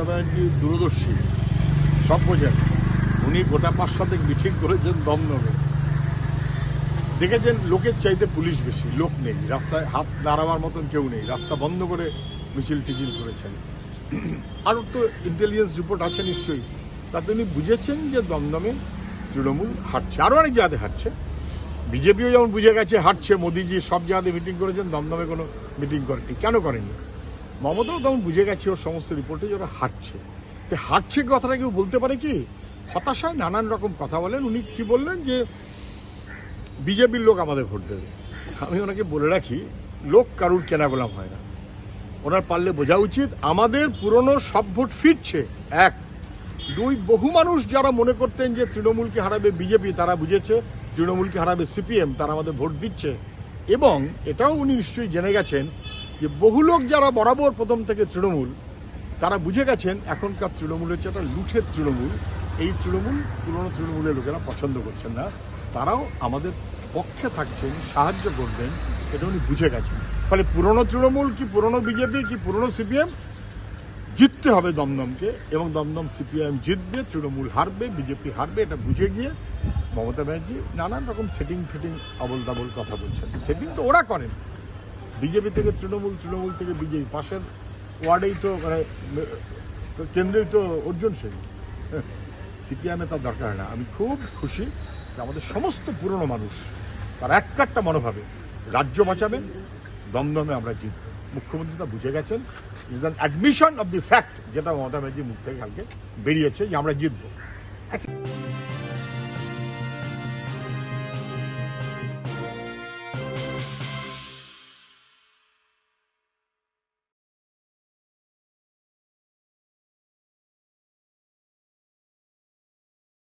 মমতা দূরদর্শী। সব বোঝেন। উনি গোটা পাঁচ সাথে মিটিং করেছেন দমদমে দেখেছেন, লোকের চাইতে পুলিশ বেশি, লোক নেই। রাস্তায় হাত দাঁড়াবার মতন কেউ নেই। রাস্তা বন্ধ করে মিছিল টিছিল করেছেন। আর তো ইন্টেলিজেন্স রিপোর্ট আছে নিশ্চয়ই। তাতে উনি বুঝেছেন যে দমদমে তৃণমূল হাঁটছে। আরও অনেক জায়গাতে হাঁটছে। বিজেপিও যেমন বুঝে গেছে, হাঁটছে। মোদিজি সব জায়গাতে মিটিং করেছেন। দমদমে কোনো মিটিং করেনি কেন করেনি মমতাও তেমন বুঝে গেছে ওর সমস্ত রিপোর্টে যে ওরা হাঁটছে। হাঁটছে কথাটা কেউ বলতে পারে কি? হতাশায় নানান রকম কথা বলেন। উনি কি বললেন যে, বিজেপির লোক আমাদের ভোট দেবে। আমি ওনাকে বলে রাখি, লোক কারুর কেনা গোলাম হয় না। ওনার পারলে বোঝা উচিত, আমাদের পুরনো সব ভোট ফিরছে। এক। দুই, বহু মানুষ যারা মনে করতেন যে তৃণমূলকে হারাবে বিজেপি, তারা বুঝেছে তৃণমূলকে হারাবে সিপিএম, তারা আমাদের ভোট দিচ্ছে। এবং এটাও উনি নিশ্চয়ই জেনে গেছেন বহু লোক যারা বরাবর প্রথম থেকে তৃণমূল, তারা বুঝে গেছেন এখনকার তৃণমূল হচ্ছে একটা লুঠের তৃণমূল। এই তৃণমূল, পুরনো তৃণমূলের লোকেরা পছন্দ করছেন না। তারাও আমাদের পক্ষে থাকছেন, সাহায্য করবেন, এটা উনি বুঝে গেছেন। ফলে পুরনো তৃণমূল কি পুরনো বিজেপি কি পুরনো সিপিএম? জিততে হবে দমদমকে, এবং দমদম সিপিআইএম জিতবে, তৃণমূল হারবে, বিজেপি হারবে, এটা বুঝে গিয়ে মমতা ব্যানার্জি নানান রকম সেটিং ফিটিং আবল তাবল কথা বলছেন। সেটিং তো ওরা করেন। বিজেপি থেকে তৃণমূল তৃণমূল থেকে বিজেপি। পাশের ওয়ার্ডেই তো মানে কেন্দ্রেই তো অর্জুন সিং সিপিআইএমে তার দরকার না। আমি খুব খুশি যে আমাদের সমস্ত পুরনো মানুষ, তার এক কাট্টা মনোভাবে রাজ্য বাঁচাবেন, দমদমে আমরা জিতব মুখ্যমন্ত্রী তা বুঝে গেছেন, is an admission of the fact যেটা মমতা ব্যানার্জির মুখ থেকে কালকে বেরিয়েছে যে আমরা জিতবো।